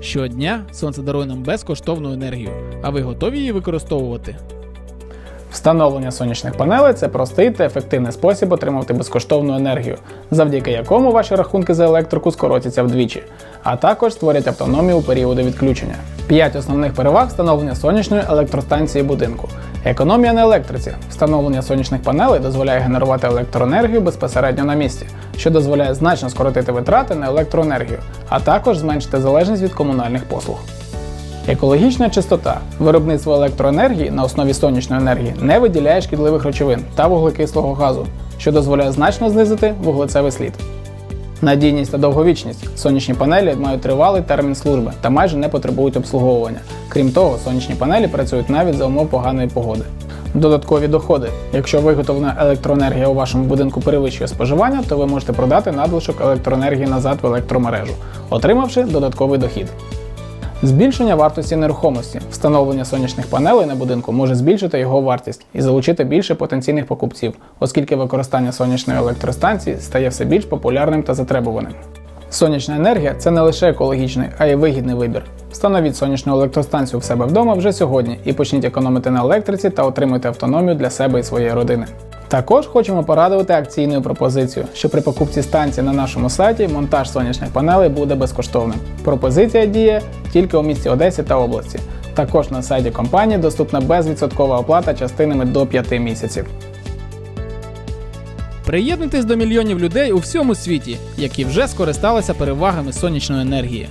Щодня сонце дарує нам безкоштовну енергію, а ви готові її використовувати? Встановлення сонячних панелей це простий та ефективний спосіб отримувати безкоштовну енергію, завдяки якому ваші рахунки за електрику скоротяться вдвічі, а також створять автономію у періоди відключення. П'ять основних переваг встановлення сонячної електростанції будинку. Економія на електриці. Встановлення сонячних панелей дозволяє генерувати електроенергію безпосередньо на місці, що дозволяє значно скоротити витрати на електроенергію, а також зменшити залежність від комунальних послуг. Екологічна чистота. Виробництво електроенергії на основі сонячної енергії не виділяє шкідливих речовин та вуглекислого газу, що дозволяє значно знизити вуглецевий слід. Надійність та довговічність. Сонячні панелі мають тривалий термін служби та майже не потребують обслуговування. Крім того, сонячні панелі працюють навіть за умов поганої погоди. Додаткові доходи. Якщо виготовлена електроенергія у вашому будинку перевищує споживання, то ви можете продати надлишок електроенергії назад в електромережу, отримавши додатковий дохід. Збільшення вартості нерухомості. Встановлення сонячних панелей на будинку може збільшити його вартість і залучити більше потенційних покупців, оскільки використання сонячної електростанції стає все більш популярним та затребуваним. Сонячна енергія це не лише екологічний, а й вигідний вибір. Встановіть сонячну електростанцію в себе вдома вже сьогодні і почніть економити на електриці та отримуйте автономію для себе і своєї родини. Також хочемо порадувати акційною пропозицією, що при покупці станції на нашому сайті монтаж сонячних панелей буде безкоштовним. Пропозиція діє тільки у місті Одесі та області. Також на сайті компанії доступна безвідсоткова оплата частинами до 5 місяців. Приєднуйтесь до мільйонів людей у всьому світі, які вже скористалися перевагами сонячної енергії.